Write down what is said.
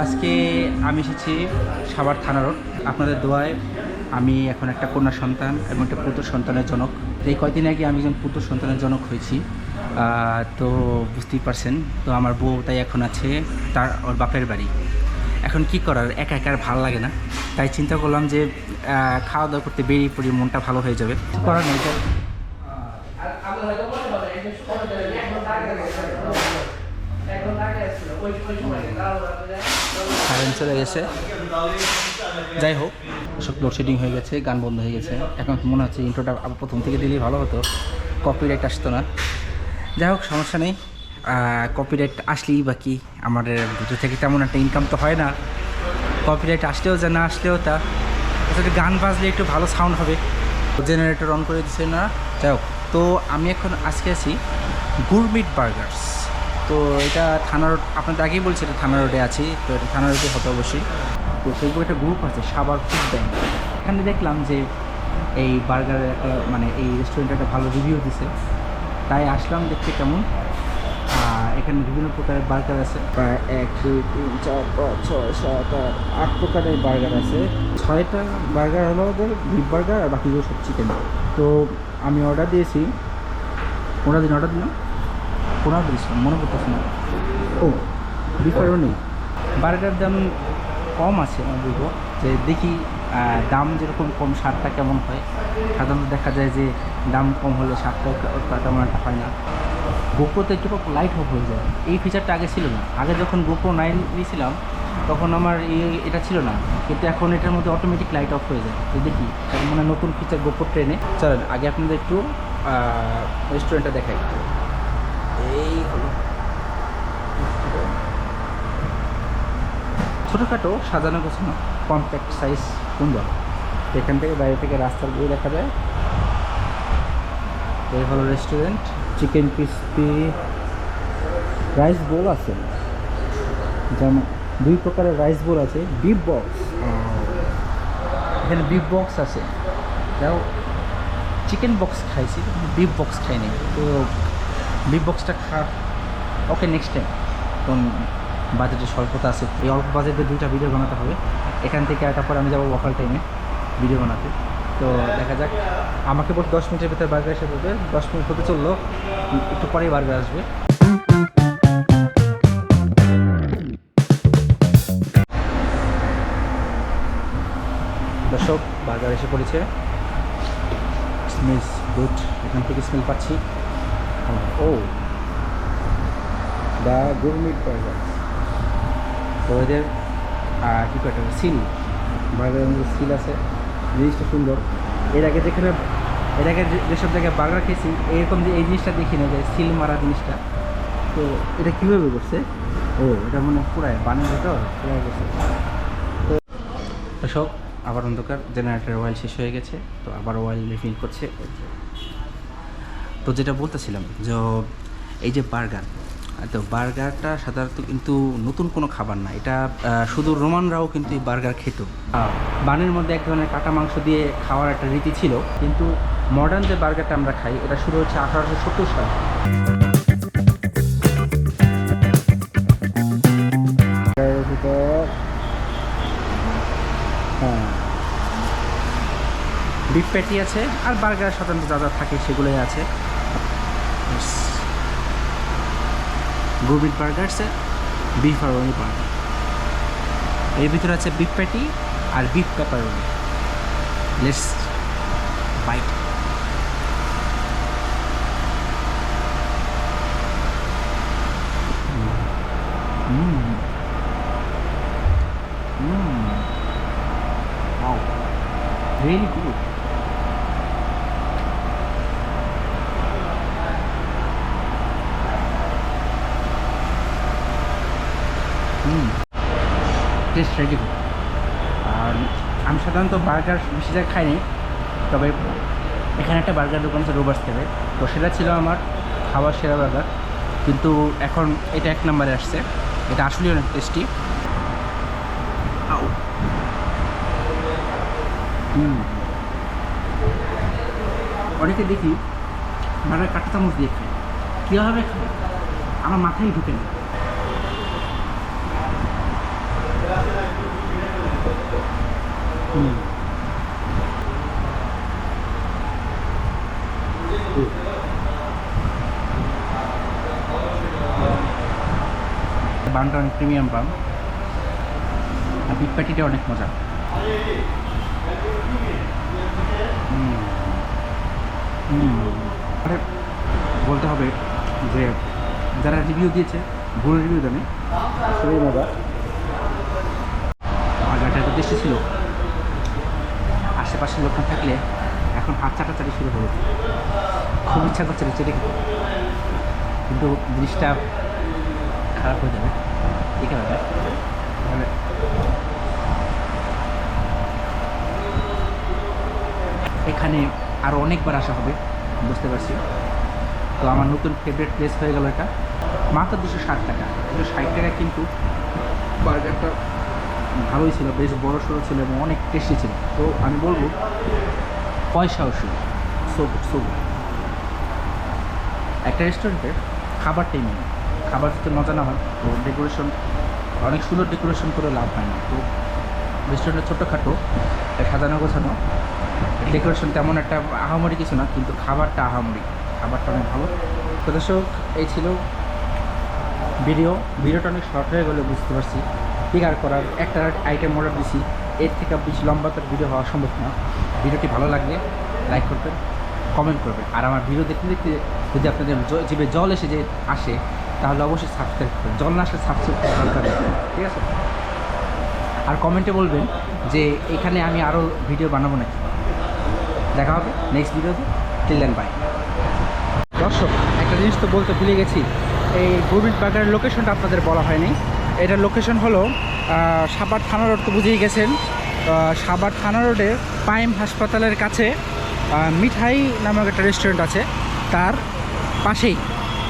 আজকে আমি এসেছি সাভার থানা রোড। আপনাদের দোয়ায় আমি এখন একটা কন্যা সন্তান এবং একটা পুত্র সন্তানের জনক। এই কয়দিন আগে আমি একজন পুত্র সন্তানের জনক হয়েছি। তো বুঝতেই পারছেন, তো আমার বউ তাই এখন আছে তার ওর বাপের বাড়ি। এখন কি করার? একা একা ভালো লাগে না। তাই চিন্তা করলাম যে খাওয়া দাওয়া করতে বেরিয়ে পড়ি, মনটা ভালো হয়ে যাবে। করার নেই তাই- কারেন্ট চলে গেছে। যাই হোক, সব লোডশেডিং হয়ে গেছে, গান বন্ধ হয়ে গেছে। এখন মনে হচ্ছে ইন্ট্রোটা আবার প্রথম থেকে দিলেই ভালো হতো। কপিরাইট আসতো না। যাই হোক, সমস্যা নেই। কপিরাইট আসলেই বা কি আমাদের ভিডিও থেকে তেমন একটা ইনকাম তো হয় না। কপিরাইট আসলেও যা, না আসলেও তা। আসলে গান বাজলে একটু ভালো সাউন্ড হবে। জেনারেটর অন করে দিচ্ছে না। যাই হোক, তো আমি এখন আজকে আছি গুরমিট বার্গার্স তো এটা থানা রোড আপনাদের আগেই বলছি এটা থানা রোডে আছি, তো এটা থানা রোডে হবে অবশ্যই। তো ফেসবুকে একটা গ্রুপ আছে সাবার ফুড ব্যাংক এখানে দেখলাম যে এই বার্গারের একটা মানে এই রেস্টুরেন্টে একটা ভালো রিভিউ দিছে। তাই আসলাম দেখতে কেমন। এখানে বিভিন্ন প্রকারের বার্গার আছে। প্রায় এক, দুই, তিন, চার, পাঁচ, ছয়, সাত, আট আট প্রকারের বার্গার আছে। ছয়টা বার্গার হলো ওদের বিফ বার্গার আর বাকিগুলো সব চিকেন তো আমি অর্ডার দিয়েছি। ওরা দিন অর্ডার দিলাম। ওরা দিয়েছিলাম মনে করতেছে না। ও বিফারও নেই। বার্গার দাম কম আছে আমি বলব, যে দেখি দাম যেরকম কম, সারটা কেমন হয়। সাধারণত দেখা যায় যে দাম কম হলে স্বাদটা তেমন একটা হয় না। গোপ্রোতে একটু লাইট অফ হয়ে যায়। এই ফিচারটা আগে ছিল না। আগে যখন গোপ্রো নাইন নিয়েছিলাম, তখন আমার এটা ছিল না। কিন্তু এখন এটার মধ্যে অটোমেটিক লাইট অফ হয়ে যায়। তো দেখি মানে নতুন ফিচার গোপ্রো ট্রেনে চলেন, আগে আপনাদের একটু রেস্টুরেন্টটা দেখাই এই হলো ছোটোখাটো সাজানো গোছানো কম্প্যাক্ট সাইজ সুন্দর এখান থেকে বাইরে থেকে রাস্তার বই দেখা যায়। এই হলো restaurant chicken crispy rice bowl আছে। যেমন দুই প্রকারের রাইস বোল আছে বিফ বক্স এখানে বিফ বক্স আছে। যাও চিকেন বক্স খাইছি বিফ বক্স খাইনি। তো বিফ বক্সটা খা ওকে নেক্সট টাইম তখন বাজেটের স্বল্পতা আছে। এই অল্প বাজেটে দুইটা ভিডিও বানাতে হবে। এখান থেকে তারপর আমি যাব ওয়াকাল টাইমে ভিডিও বানাতে। তো দেখা যাক। আমাকে বল দশ মিনিটের ভিতরে বার্গার এসে পড়বে। দশ মিনিট হতে চলল। একটু পরেই বার্গার আসবে। দর্শক বার্গার এসে পড়েছে। স্মেলস গুড এখান থেকে স্মেল পাচ্ছি। ও দ্য গুরমিট বার্গার তো আহ, কী করে সিল বার্গারের মধ্যে সিল আছে জিনিসটা সুন্দর। এর আগে যেখানে এর আগে যেসব জায়গায় বার্গার খেয়েছি এরকম যে এই জিনিসটা দেখি না যে সিল মারা জিনিসটা। তো এটা কীভাবে করছে? ও এটা মনে পুরায় বানের ভিতর পুরাই গেছে তো সব আবার অন্ধকার জেনারেটর অয়েল শেষ হয়ে গেছে তো আবার অয়েল রিফিল করছে। তো যেটা বলতেছিলাম যে এই যে বার্গার তো বার্গারটা সাধারণত কিন্তু নতুন কোনো খাবার না। এটা শুধু রোমানরাও কিন্তু এই বার্গার খেত। বানের মধ্যে এক ধরনের কাটা মাংস দিয়ে খাওয়ার একটা রীতি ছিল কিন্তু মডার্ন যে বার্গারটা আমরা খাই এটা শুরু হচ্ছে আঠারোশো সত্তর সাল। হ্যাঁ। বিফ প্যাটি আছে আর বার্গার সাধারণত যা যা থাকে সেগুলোই আছে। গোবিট বার্গারসে বিফ আর ওনি বার্গার এর ভিতরে আছে beef patty R beef pepperoni let's bite hmm hmm Wow. Really taste ready আর আমি সাধারণত বার্গার বেশি জায়গায় খাইনি, তবে এখানে একটা বার্গার দোকান আছে রোবার্স থেকে তো সেটা ছিল আমার খাবার সেরা বার্গার। কিন্তু এখন এটা এক নম্বরে আসছে। এটা আসলেই অনেক টেস্টি অনেকে দেখি বার্গার কাঁটা চামচ দিয়ে খায়। কীভাবে খায়? আমার মাথায় ঢুকে না। বানটা অনেক প্রিমিয়াম বান। আর বিট প্যাটিটা অনেক মজা। বলতে হবে যে যারা রিভিউ দিয়েছে, ভুল রিভিউ দেয়নি খুবই মজা এত টেস্টি ছিল। আশেপাশের লোক না থাকলে এখন হাত চাটাচাটি শুরু হয়ে হলো। খুব ইচ্ছা করছে রে চেটে খেতে কিন্তু জিনিসটা খারাপ হয়ে যাবে। ঠিক কারণে। তাহলে এখানে আরও অনেকবার আসা হবে, বুঝতে পারছি। তো আমার নতুন ফেভারিট প্লেস হয়ে গেল এটা। মাত্র দুশো ষাট টাকা। দুশো ষাট টাকা কিন্তু বার্গারটা ভালোই ছিল, বেশ বড় সড়ো ছিল এবং অনেক টেস্টি ছিল। তো আমি বলব পয়সাও ছিল সো সো একটা রেস্টুরেন্টে খাবারটাই মেন খাবার যদি মজা না হয়, তো ডেকোরেশন অনেক সুন্দর ডেকোরেশন করে লাভ হয় না। তো রেস্টুরেন্টের ছোটোখাটো সাজানো গোছানো। ডেকোরেশন তেমন একটা আহামরি কিছু না, কিন্তু খাবারটা আহামরি। খাবারটা অনেক ভালো। তো দর্শক, এই ছিল ভিডিও ভিডিওটা অনেক শর্ট হয়ে গেলে, বুঝতে পারছি। ফিগার করার একটা আইটেম অর্ডার দিছি। এর থেকে বেশি লম্বা তো ভিডিও হওয়া সম্ভব না। ভিডিওটি ভালো লাগলে লাইক করবেন কমেন্ট করবেন। আর আমার ভিডিও দেখতে দেখতে যদি আপনাদের জ- জিভে জল এসে যে আসে, তাহলে অবশ্যই সাবস্ক্রাইব করবেন। জল না আসলে সাবস্ক্রাইব করা দরকার ঠিক আছে? আর কমেন্টে বলবেন যে এখানে আমি আরও ভিডিও বানাবো নাকি? দেখা হবে নেক্সট ভিডিওতে টিল দেন বাই দর্শক, একটা জিনিস তো বলতে ভুলে গেছি। এই গোবিন্দ বাগানের লোকেশনটা আপনাদের বলা হয়নি। এটার লোকেশন হলো সাবার থানা রোড তো বুঝেই গেছেন। সাবার থানা রোডে পাইম হাসপাতালের কাছে মিঠাই নামক একটা রেস্টুরেন্ট আছে, তার পাশেই।